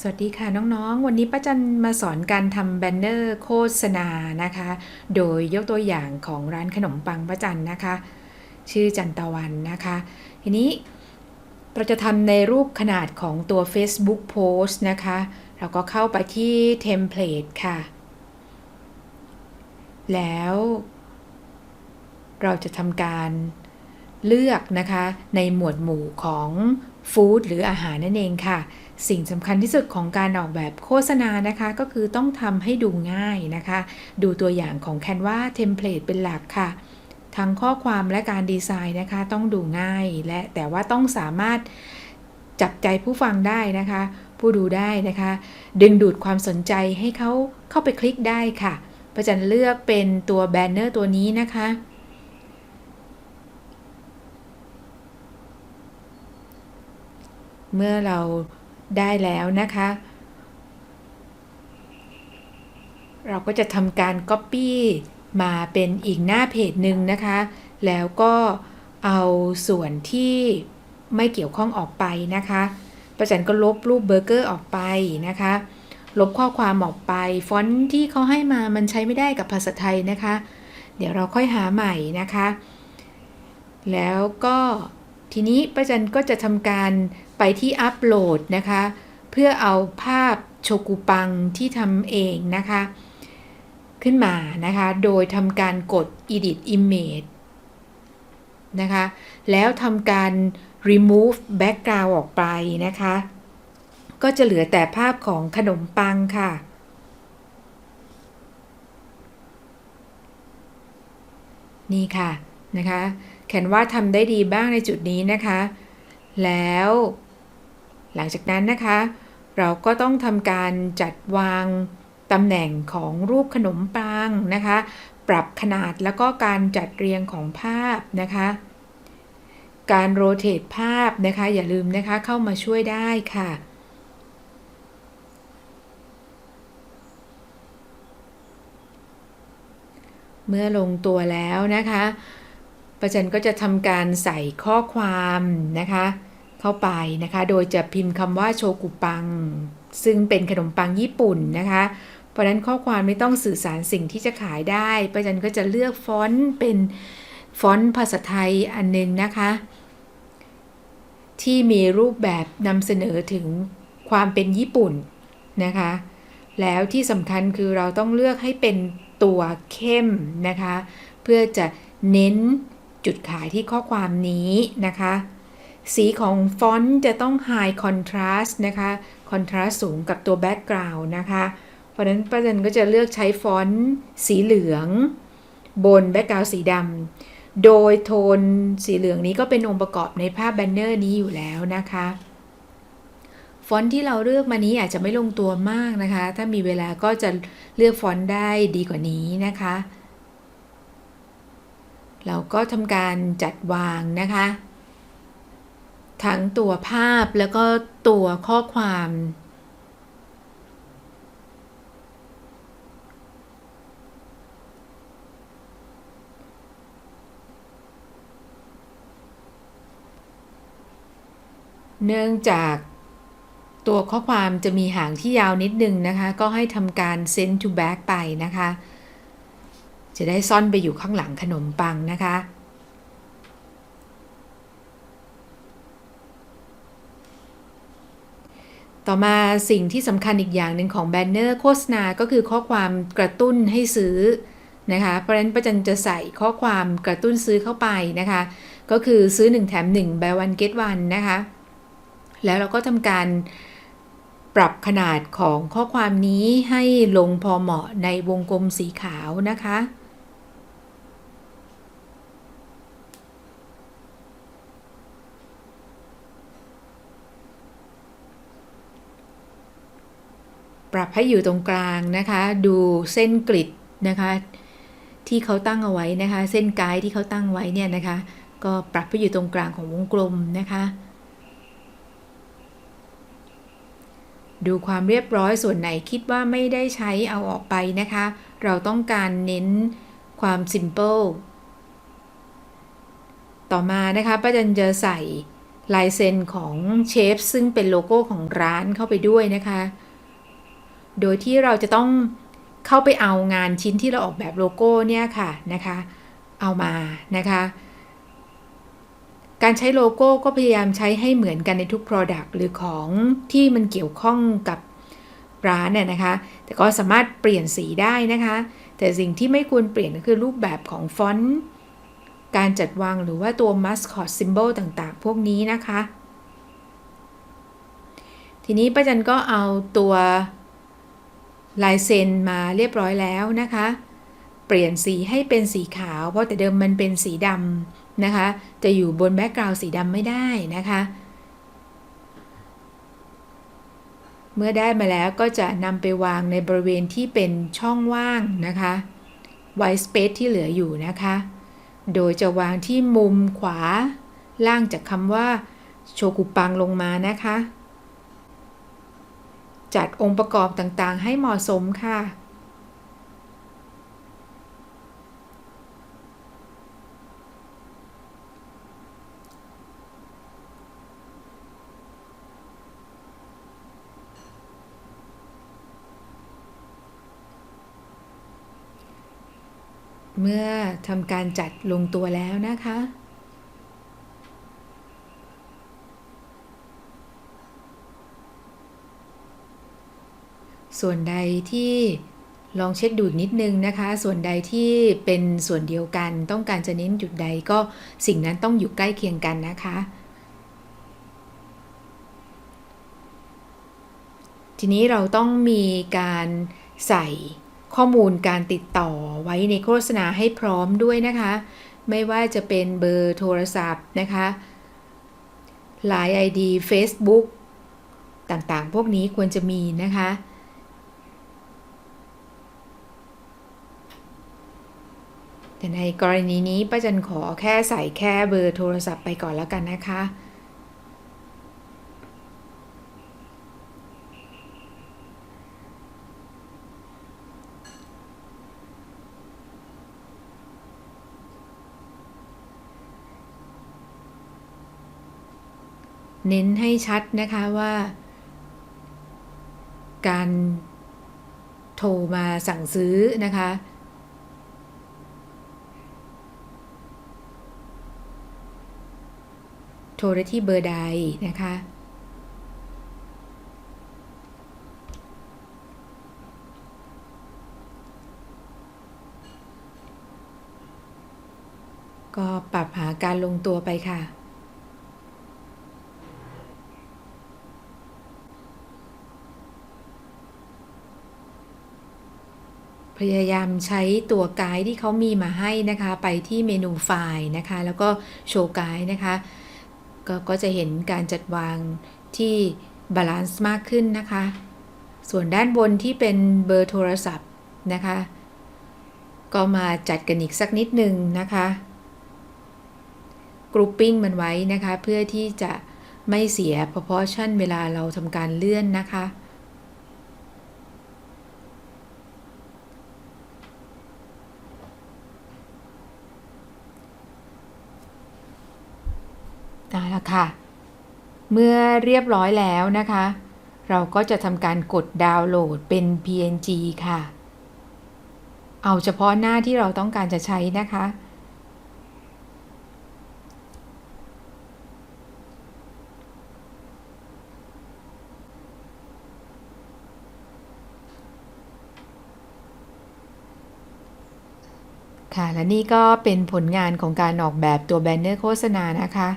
สวัสดีค่ะน้องๆ วันนี้ป้าจันมาสอนการทำแบนเนอร์โฆษณานะคะ โดยยกตัวอย่างของร้านขนมปังป้าจันนะคะ ชื่อจันตะวันนะคะ ทีนี้เราจะทำในรูปขนาดของตัว Facebook Post นะคะ เราก็เข้าไปที่ Template ค่ะ แล้ว เราจะทำการเลือกนะคะในหมวดหมู่ของฟู้ดหรืออาหารนั่นเองค่ะ สิ่งสำคัญที่สุดของการออกแบบโฆษณานะคะ ก็คือต้องทำให้ดูง่ายนะคะ ดูตัวอย่างของ Canva Template เป็นหลักค่ะ ทั้งข้อความและการดีไซน์นะคะ ต้องดูง่ายและแต่ว่าต้องสามารถจับใจผู้ฟังได้นะคะ ผู้ดูได้นะคะ ดึงดูดความสนใจให้เขาเข้าไปคลิกได้ค่ะประจันเลือกเป็นตัวแบนเนอร์ตัวนี้นะคะ เมื่อเรา ได้แล้วนะคะ เราก็จะทำการ Copy มาเป็นอีกหน้าเพจหนึ่งนะคะ แล้วก็เอาส่วนที่ไม่เกี่ยวข้องออกไปนะคะประจันก็ลบรูปเบอร์เกอร์ออกไปนะคะ ลบข้อความออกไป ฟอนต์ที่เขาให้มามันใช้ไม่ได้กับภาษาไทยนะคะ เดี๋ยวเราค่อยหาใหม่นะคะ แล้วก็ ทีนี้ประจันก็จะทำการไปที่อัปโหลดนะคะ เพื่อเอาภาพโชกุปังที่ทำเองนะคะ ขึ้นมานะคะ โดยทำการกด edit image นะคะ แล้วทำการ remove background ออกไปนะคะ ก็จะเหลือแต่ภาพของขนมปังค่ะนี่ค่ะนะคะ แคนว่าทำได้ดีบ้างในจุดนี้นะคะ แล้ว หลังจากนั้นนะคะ เราก็ต้องทำการจัดวางตำแหน่งของรูปขนมปังนะคะ ปรับขนาดแล้วก็การจัดเรียงของภาพนะคะ การโรเตทภาพนะคะ อย่าลืมนะคะเข้ามาช่วยได้ค่ะเมื่อลงตัวแล้วนะคะ ประจันก็จะทำการใส่ข้อความนะคะ เข้าไปนะคะ โดยจะพิมพ์คำว่าโชกุปัง ซึ่งเป็นขนมปังญี่ปุ่นนะคะ เพราะนั้นข้อความไม่ต้องสื่อสารสิ่งที่จะขายได้ ประจันก็จะเลือกฟอนต์เป็นฟอนต์ภาษาไทยอันนึงนะคะ ที่มีรูปแบบนำเสนอถึงความเป็นญี่ปุ่นนะคะ แล้วที่สำคัญคือเราต้องเลือกให้เป็นตัวเข้มนะคะ เพื่อจะเน้น จุดขายที่ข้อความนี้นะคะ สีของฟอนต์จะต้อง High Contrast นะคะ Contrast สูงกับตัว Background นะคะ เพราะฉะนั้นประเด็นก็จะเลือกใช้ฟอนต์สีเหลือง บน Background สีดำโดยโทนสีเหลืองนี้ก็เป็นองค์ประกอบในภาพแบนเนอร์นี้อยู่แล้วนะคะฟอนต์ที่เราเลือกมานี้อาจจะไม่ลงตัวมากนะคะ ถ้ามีเวลาก็จะเลือกฟอนต์ได้ดีกว่านี้นะคะ เราก็ทำการจัดวางนะคะ ทั้งตัวภาพแล้วก็ตัวข้อความ เนื่องจากตัวข้อความจะมีหางที่ยาวนิดนึงนะคะ ก็ให้ทำการ send to back ไปนะคะ จะได้ซ่อนไปอยู่ข้างหลังขนมปังนะคะ ต่อมาสิ่งที่สำคัญอีกอย่างหนึ่งของแบนเนอร์โฆษณาก็คือข้อความกระตุ้นให้ซื้อนะคะ เพราะฉะนั้นประจันจะใส่ข้อความกระตุ้นซื้อเข้าไปนะคะ ก็คือซื้อ 1 แถม1 buy one get one นะคะ แล้วเราก็ทำการปรับขนาดของข้อความนี้ให้ลงพอเหมาะในวงกลมสีขาวนะคะ ปรับให้อยู่ตรงกลางนะคะ ดูเส้นกริดนะคะ ที่เขาตั้งเอาไว้นะคะ เส้นไกด์ที่เขาตั้งไว้เนี่ยนะคะ ก็ปรับให้อยู่ตรงกลางของวงกลมนะคะ ดูความเรียบร้อยส่วนไหนคิดว่าไม่ได้ใช้เอาออกไปนะคะ เราต้องการเน้นความ simple ต่อมานะคะป้าจันจะใส่ลายเซ็นของเชฟซึ่งเป็นโลโก้ของร้านเข้าไปด้วยนะคะ โดยที่เราจะต้องเข้าไปเอางานชิ้นที่เราออกแบบโลโก้เนี่ยค่ะนะคะ เอามานะคะ การใช้โลโก้ก็พยายามใช้ให้เหมือนกันในทุก Product หรือของที่มันเกี่ยวข้องกับร้านเนี่ยนะคะ แต่ก็สามารถเปลี่ยนสีได้นะคะ แต่สิ่งที่ไม่ควรเปลี่ยนก็คือรูปแบบของฟอนต์การจัดวางหรือว่าตัว mascot symbol ต่างๆ พวกนี้นะคะ ทีนี้ป้าจันก็เอาตัว ลายเซ็นมาเรียบร้อยแล้วนะคะ เปลี่ยนสีให้เป็นสีขาว เพราะแต่เดิมมันเป็นสีดำนะคะ จะอยู่บนแบ็กกราวด์สีดำไม่ได้นะคะ เมื่อได้มาแล้วก็จะนำไปวางในบริเวณที่เป็นช่องว่างนะคะ white space ที่เหลืออยู่นะคะ โดยจะวางที่มุมขวาล่างจากคำว่าโชกุปังลงมานะคะ จัดองค์ประกอบต่างๆ ให้เหมาะสมค่ะ เมื่อทำการจัดลงตัวแล้วนะคะ ส่วนใดที่ลองเช็คดูอีกนิดนึงนะคะ ส่วนใดที่เป็นส่วนเดียวกัน ต้องการจะเน้นจุดใดก็สิ่งนั้นต้องอยู่ใกล้เคียงกันนะคะ ทีนี้เราต้องมีการใส่ข้อมูลการติดต่อไว้ในโฆษณาให้พร้อมด้วยนะคะ ไม่ว่าจะเป็นเบอร์โทรศัพท์นะคะ Line ID Facebook ต่างๆ พวกนี้ควรจะมีนะคะ แต่ในกรณีนี้ป้าจันขอแค่ใส่แค่เบอร์โทรศัพท์ไปก่อนแล้วกันนะคะ เน้นให้ชัดนะคะว่า การโทรมาสั่งซื้อนะคะ โทรได้ที่เบอร์ใดนะคะ ก็ปรับหาการลงตัวไปค่ะพยายามใช้ตัวไกด์ที่เขามีมาให้นะคะ ไปที่เมนูไฟล์นะคะ แล้วก็โชว์ไกด์นะคะ ก็ก็จะเห็นการจัดวางที่บาลานซ์มากขึ้นนะคะ ส่วนด้านบนที่เป็นเบอร์โทรศัพท์นะคะ ก็มาจัดกันอีกสักนิดหนึ่งนะคะกรุ๊ปปิ้งมันไว้นะคะ เพื่อที่จะไม่เสีย proportion เวลาเราทำการเลื่อนนะคะ เอาละค่ะ เมื่อเรียบร้อยแล้วนะคะ เราก็จะทำการกดดาวน์โหลดเป็น PNG ค่ะ เอาเฉพาะหน้าที่เราต้องการจะใช้นะคะ ค่ะ และนี่ก็เป็นผลงานของการออกแบบตัวแบนเนอร์โฆษณานะคะ